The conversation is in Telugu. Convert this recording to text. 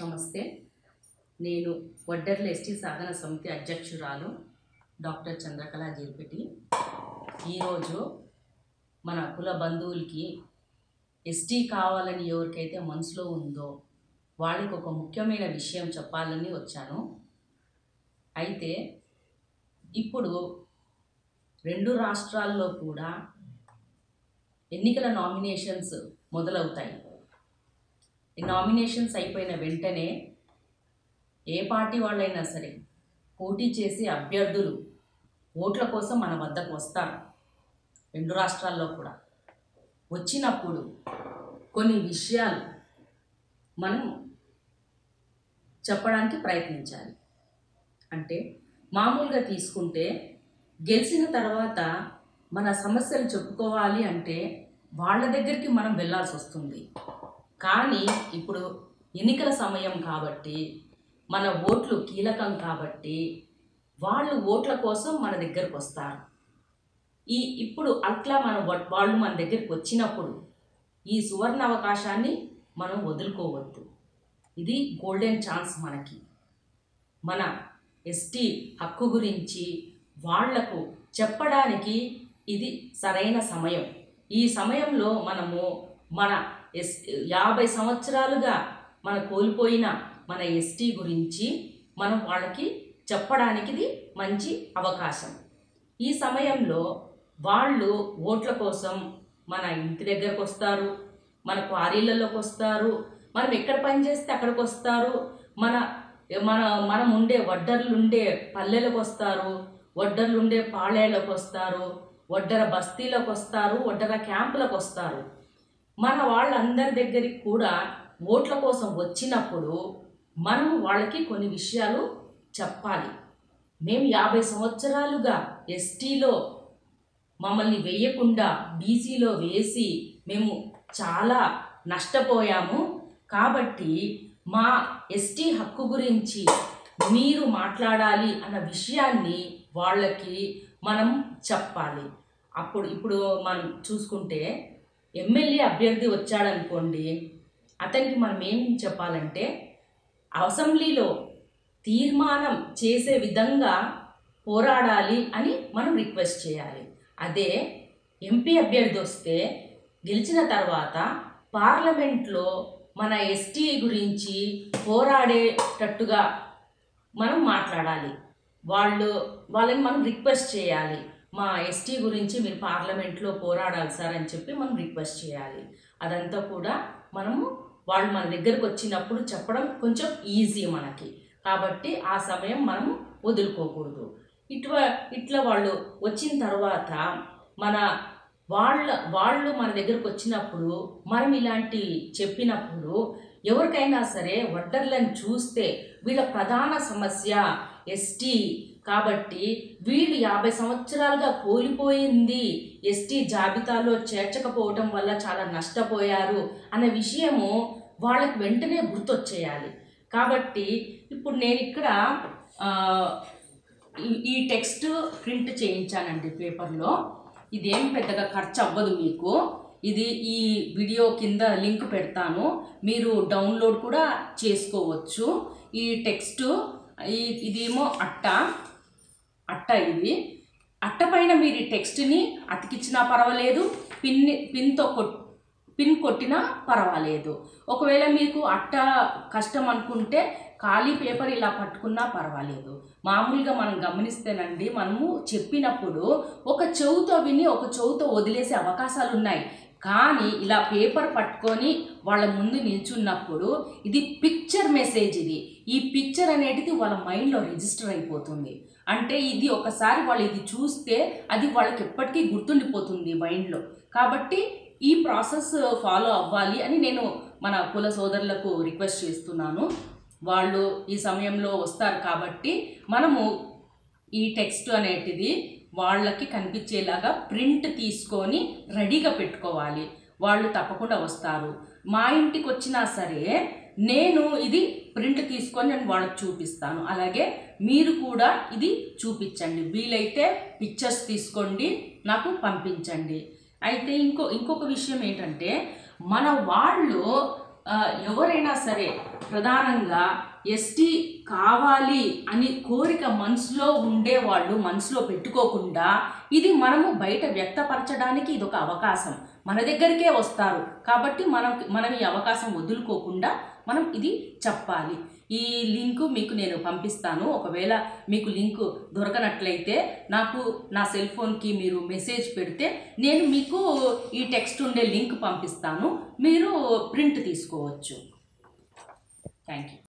నమస్తే. నేను వడ్డర్ల ఎస్టీ సాధన సమితి అధ్యక్షురాలు డాక్టర్ చంద్రకళ జీర్పెటి. ఈరోజు మన కుల బంధువులకి ఎస్టీ కావాలని ఎవరికైతే మనసులో ఉందో వాళ్ళకి ఒక ముఖ్యమైన విషయం చెప్పాలని వచ్చాను. అయితే ఇప్పుడు రెండు రాష్ట్రాల్లో కూడా ఎన్నికల నామినేషన్స్ మొదలవుతాయి. ఈ నామినేషన్స్ అయిపోయిన వెంటనే ఏ పార్టీ వాళ్ళైనా సరే పోటీ చేసే అభ్యర్థులు ఓట్ల కోసం మన వద్దకు వస్తారు. రెండు రాష్ట్రాల్లో కూడా. వచ్చినప్పుడు కొన్ని విషయాలు మనం చెప్పడానికి ప్రయత్నించాలి. అంటే మామూలుగా తీసుకుంటే గెలిచిన తర్వాత మన సమస్యలు చెప్పుకోవాలి అంటే వాళ్ళ దగ్గరికి మనం వెళ్ళాల్సి వస్తుంది. కానీ ఇప్పుడు ఎన్నికల సమయం కాబట్టి మన ఓట్లు కీలకం కాబట్టి వాళ్ళు ఓట్ల కోసం మన దగ్గరకు వస్తారు. ఈ ఇప్పుడు అట్లా మన వాళ్ళు మన దగ్గరికి వచ్చినప్పుడు ఈ సువర్ణ అవకాశాన్ని మనం వదులుకోవద్దు. ఇది గోల్డెన్ ఛాన్స్ మనకి. మన ఎస్టీ హక్కు గురించి వాళ్ళకు చెప్పడానికి ఇది సరైన సమయం. ఈ సమయంలో మనము మన ఎస్ యాభై సంవత్సరాలుగా మన కోల్పోయిన మన ఎస్టీ గురించి మనం వాళ్ళకి చెప్పడానికి ఇది మంచి అవకాశం. ఈ సమయంలో వాళ్ళు ఓట్ల కోసం మన ఇంటి దగ్గరకు వస్తారు మన క్వారీలలోకి వస్తారు మనం ఎక్కడ పని చేస్తే అక్కడికి వస్తారు మన మన మనం ఉండే వడ్డర్లు ఉండే పల్లెలకు వస్తారు వడ్డర్లు ఉండే పాళేలకు వస్తారు వడ్డర బస్తీలకు వస్తారు వడ్డర క్యాంపులకు వస్తారు మన వాళ్ళందరి దగ్గరికి కూడా ఓట్ల కోసం వచ్చినప్పుడు మనం వాళ్ళకి కొన్ని విషయాలు చెప్పాలి. మేము యాభై సంవత్సరాలుగా ఎస్టీలో మమ్మల్ని వేయకుండా బీసీలో వేసి మేము చాలా నష్టపోయాము. కాబట్టి మా ఎస్టీ హక్కు గురించి మీరు మాట్లాడాలి అన్న విషయాన్ని వాళ్ళకి మనం చెప్పాలి. అప్పుడు ఇప్పుడు మనం చూసుకుంటే ఎమ్మెల్యే అభ్యర్థి వచ్చాడనుకోండి అతనికి మనం ఏం చెప్పాలంటే అసెంబ్లీలో తీర్మానం చేసే విధంగా పోరాడాలి అని మనం రిక్వెస్ట్ చేయాలి. అదే ఎంపీ అభ్యర్థి వస్తే గెలిచిన తర్వాత పార్లమెంట్లో మన ఎస్టీ గురించి పోరాడేటట్టుగా మనం మాట్లాడాలి. వాళ్ళు వాళ్ళని మనం రిక్వెస్ట్ చేయాలి. మా ఎస్టీ గురించి మీరు పార్లమెంట్లో పోరాడాలి సార్ అని చెప్పి మనం రిక్వెస్ట్ చేయాలి. అదంతా కూడా మనము వాళ్ళు మన దగ్గరకు వచ్చినప్పుడు చెప్పడం కొంచెం ఈజీ మనకి. కాబట్టి ఆ సమయం మనం వదులుకోకూడదు. ఇట్వ ఇట్లా వాళ్ళు వచ్చిన తర్వాత మన వాళ్ళ వాళ్ళు మన దగ్గరకు వచ్చినప్పుడు మనం ఇలాంటి చెప్పినప్పుడు ఎవరికైనా సరే వడ్డర్లను చూస్తే వీళ్ళ ప్రధాన సమస్య ఎస్టీ. కాబట్టి వీళ్ళు యాభై సంవత్సరాలుగా కోల్పోయింది ఎస్టీ జాబితాలో చేర్చకపోవటం వల్ల చాలా నష్టపోయారు అనే విషయము వాళ్ళకి వెంటనే గుర్తొచ్చేయాలి. కాబట్టి ఇప్పుడు నేను ఇక్కడ ఈ- ఈ టెక్స్ట్ ప్రింట్ చేయించానండి పేపర్లో. ఇదేం పెద్దగా ఖర్చు అవ్వదు మీకు. ఇది ఈ వీడియో కింద లింక్ పెడతాను. మీరు డౌన్లోడ్ కూడా చేసుకోవచ్చు. ఈ టెక్స్ట్ ఈ- ఇదేమో అట్ట. అట్ట ఇది. అట్ట పైన మీరు ఈ టెక్స్ట్ని అతికిచ్చినా పర్వాలేదు పిన్ పిన్తో కొట్ పిన్ కొట్టినా పర్వాలేదు. ఒకవేళ మీకు అట్ట కష్టం అనుకుంటే ఖాళీ పేపర్ ఇలా పట్టుకున్నా పర్వాలేదు. మామూలుగా మనం గమనిస్తేనండి మనము చెప్పినప్పుడు ఒక చెవుతో విని ఒక చెవుతో వదిలేసే అవకాశాలు ఉన్నాయి కానీ ఇలా పేపర్ పట్టుకొని వాళ్ళ ముందు నిల్చున్నప్పుడు ఇది పిక్చర్ మెసేజ్ ఇది. ఈ పిక్చర్ అనేటిది వాళ్ళ మైండ్లో రిజిస్టర్ అయిపోతుంది. అంటే ఇది ఒకసారి వాళ్ళు ఇది చూస్తే అది వాళ్ళకి ఎప్పటికీ గుర్తుండిపోతుంది మైండ్లో. కాబట్టి ఈ ప్రాసెస్ ఫాలో అవ్వాలి అని నేను మన కుల సోదరులకు రిక్వెస్ట్ చేస్తున్నాను. వాళ్ళు ఈ సమయంలో వస్తారు కాబట్టి మనము ఈ టెక్స్ట్ అనేటిది వాళ్ళకి కనిపించేలాగా ప్రింట్ తీసుకొని రెడీగా పెట్టుకోవాలి. వాళ్ళు తప్పకుండా వస్తారు. మా ఇంటికి వచ్చినా సరే నేను ఇది ప్రింట్ తీసుకొని నేను వాళ్ళకి చూపిస్తాను. అలాగే మీరు కూడా ఇది చూపించండి. వీలైతే పిక్చర్స్ తీసుకోండి నాకు పంపించండి. అయితే ఇంకో ఇంకొక విషయం ఏంటంటే మన వాళ్ళు ఎవరైనా సరే ప్రధానంగా ఎస్టీ కావాలి అని కోరిక మనసులో ఉండే వాళ్ళు మనసులో పెట్టుకోకుండా ఇది మనము బయట వ్యక్తపరచడానికి ఇది ఒక అవకాశం. మన దగ్గరికే వస్తారు. కాబట్టి మనం మనం ఈ అవకాశం వదులుకోకుండా మనం ఇది చెప్పాలి. ఈ లింకు మీకు నేను పంపిస్తాను. ఒకవేళ మీకు లింకు దొరకనట్లయితే నాకు నా సెల్ ఫోన్కి మీరు మెసేజ్ పెడితే నేను మీకు ఈ టెక్స్ట్ ఉండే లింక్ పంపిస్తాను. మీరు ప్రింట్ తీసుకోవచ్చు. Thank you.